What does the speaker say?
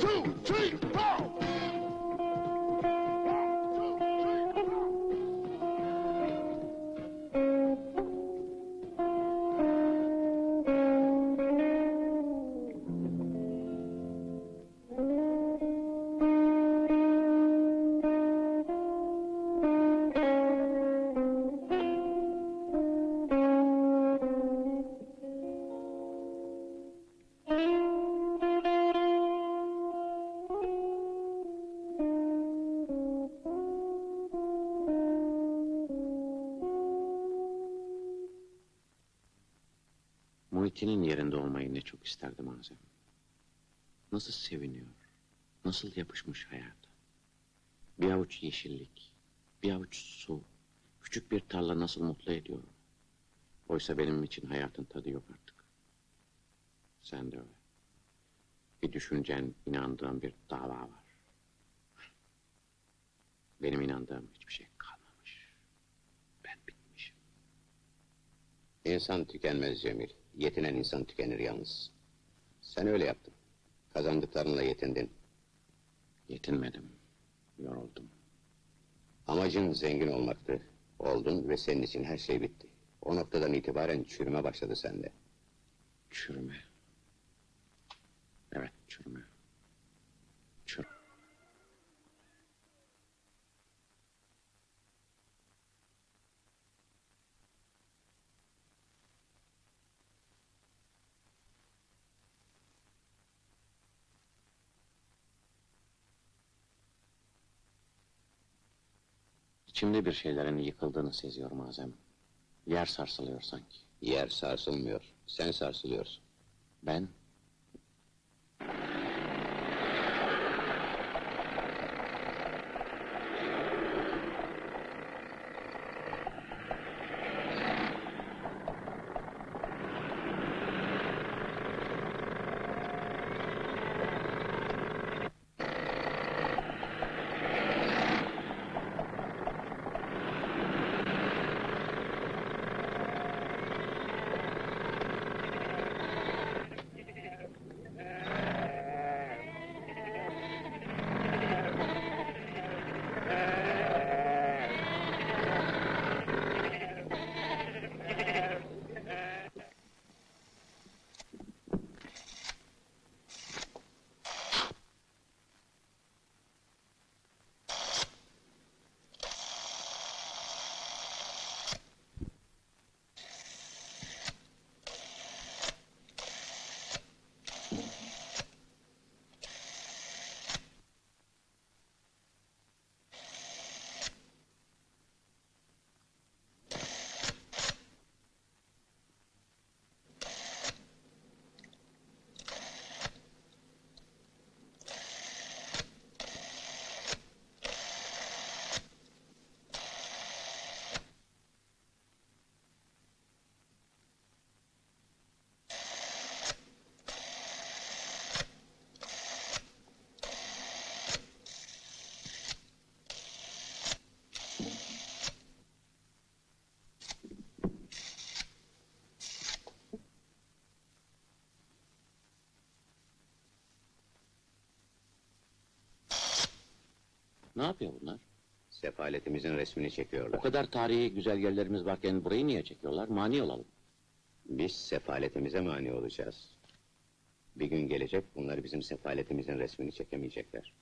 two, three, four. Muhittin'in yerinde olmayı ne çok isterdim Azem. Nasıl seviniyor, nasıl yapışmış hayata. Bir avuç yeşillik, bir avuç su, küçük bir tarla nasıl mutlu ediyor. Oysa benim için hayatın tadı yok artık. Sen de öyle. Bir düşüncen, inandığın bir dava var. Benim inandığım hiçbir şey kalmamış. Ben bitmişim. İnsan tükenmez Cemil. Yetinen insan tükenir yalnız. Sen öyle yaptın. Kazandıklarınla yetindin. Yetinmedim, yoruldum. Amacın zengin olmaktı. Oldun ve senin için her şey bitti. O noktadan itibaren çürüme başladı sende. Çürüme. Evet, çürüme. Çür. İçimde bir şeylerin yıkıldığını seziyorum Azem. Yer sarsılıyor sanki. Yer sarsılmıyor. Sen sarsılıyorsun. Ben ne yapıyor bunlar? Sefaletimizin resmini O çekiyorlar. kadar tarihi güzel yerlerimiz varken burayı niye çekiyorlar? Mani olalım. Biz sefaletimize mani olacağız. Bir gün gelecek bunlar bizim sefaletimizin resmini çekemeyecekler.